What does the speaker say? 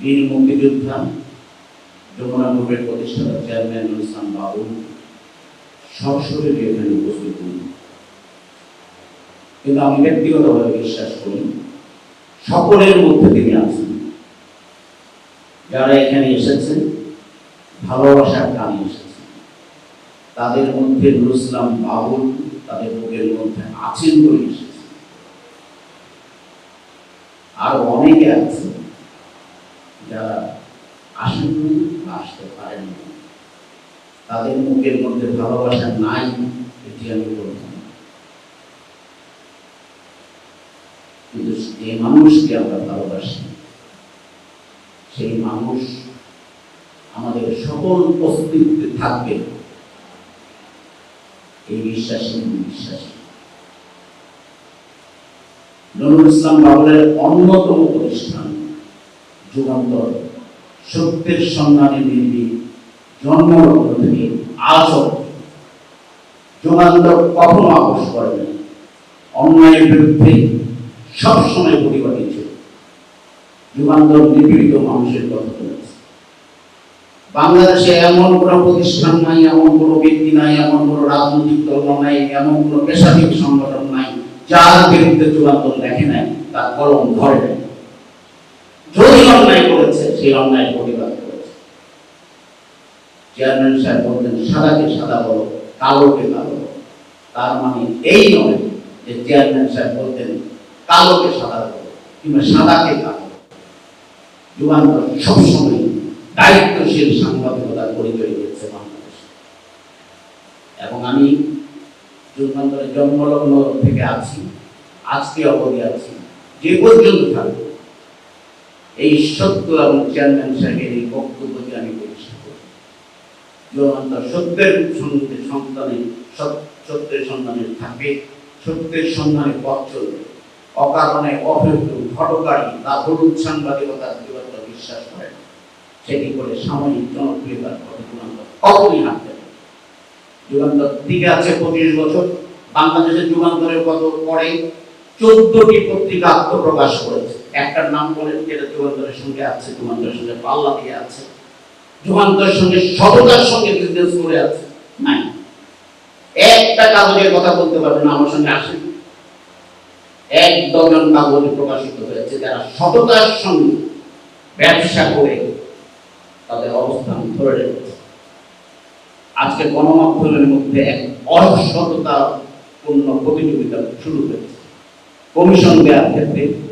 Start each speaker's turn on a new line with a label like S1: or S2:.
S1: বীর মুক্তিযোদ্ধা, যমুনা গ্রুপের প্রতিষ্ঠাতা চেয়ারম্যান ইসলাম বাবু সরাসরি এখানে উপস্থিত হন। কিন্তু আমি ব্যক্তিগতভাবে বিশ্বাস করি, সকলের মধ্যে তিনি আছেন। যারা এখানে এসেছেন, ভালোবাসার টানে এসেছেন। তাদের মধ্যে নুর ইসলাম বাবুল তাদের বুকের মধ্যে আছেন বলে এসেছেন। আর অনেকে আছে আসেননি, আসতে পারেননি। তাদের মুখের মধ্যে ভালোবাসা নাই, এটি আমি বলব না। কিন্তু যে মানুষকে আমরা ভালোবাসি, সেই মানুষ আমাদের সকল অস্তিত্বে থাকবে। এই বিশ্বাসী বিশ্বাসী। নুরুল ইসলাম বাবুলের অন্যতম প্রতিষ্ঠান যুগান্তর। সত্যের সন্ধানে নির্ভীক জন্মলগ্ন থেকে আজও। যুগান্তর কখনো আপোষ করে নাই অন্যায়ের বিরুদ্ধে সবসময় প্রতিবাদী ছিল যুগান্তর নিপীড়িত মানুষের কথা বলেছে। বাংলাদেশে এমন কোনো প্রতিষ্ঠান নাই, এমন কোনো ব্যক্তি নাই, এমন কোনো রাজনৈতিক দল নাই, এমন কোনো পেশাজীবী সংগঠন নাই, যার বিরুদ্ধে যুগান্তর দেখে নাই, তার কলম ধরে করেছে সেই অন্যায় প্রতিবাদ করেছে। চেয়ারম্যান সাহেব বলতেন সাদাকে সাদা বলো, কালোকে কালো তার মানে এই নয় যে চেয়ারম্যান সাহেব বলতেন, কালোকে সাদা বলো কিংবা সাদাকে কালো বলো। সবসময় দায়িত্বশীল সাংবাদিকতার পরিচয় দিয়েছে বাংলাদেশে। এবং আমি যুগান্তরের জন্মলগ্ন থেকে আছি, আজকে অবধি আছি, যে পর্যন্ত থাকব এই সত্য এবং চেয়ারম্যান সাহেবের এই বক্তব্যকে আমি পরিষ্কার করি যুগান্তর সত্যের সঙ্গে সন্তানে সত্যের সন্ধানে থাকবে সত্যের সন্ধানে পথ চলবে অকারণে অবৈধ ঘটকারী রাহুল সাংবাদিকতার যুগান্তর বিশ্বাস করে না। সেটি করে সাময়িক জনপ্রিয়তার পথে যুগান্তর পারে যুগান্তর টিকে আছে পঁচিশ বছর, বাংলাদেশের যুগান্তরের কত পরে চোদ্দটি পত্রিকা আত্মপ্রকাশ করেছে। একটার নাম বলেন যেটা যুগান্তরের সঙ্গে আছে যুগান্তরের সঙ্গে পাল্লা দিয়ে আছে যুগান্তরের সঙ্গে সততার সঙ্গে বিজনেস করে আছে। নাই। একটা কাগজের কথা বলতে পারবেন, আমার সঙ্গে আসেন। এক ডজন কাগজ প্রকাশিত হয়েছে, যারা সততার সঙ্গে ব্যবসা করে তাদের অবস্থান ধরে রেখেছে। আজকে গণমাধ্যমের মধ্যে এক অসততা পূর্ণ প্রতিযোগিতা শুরু হয়েছে। কমিশন দেওয়ার ক্ষেত্রে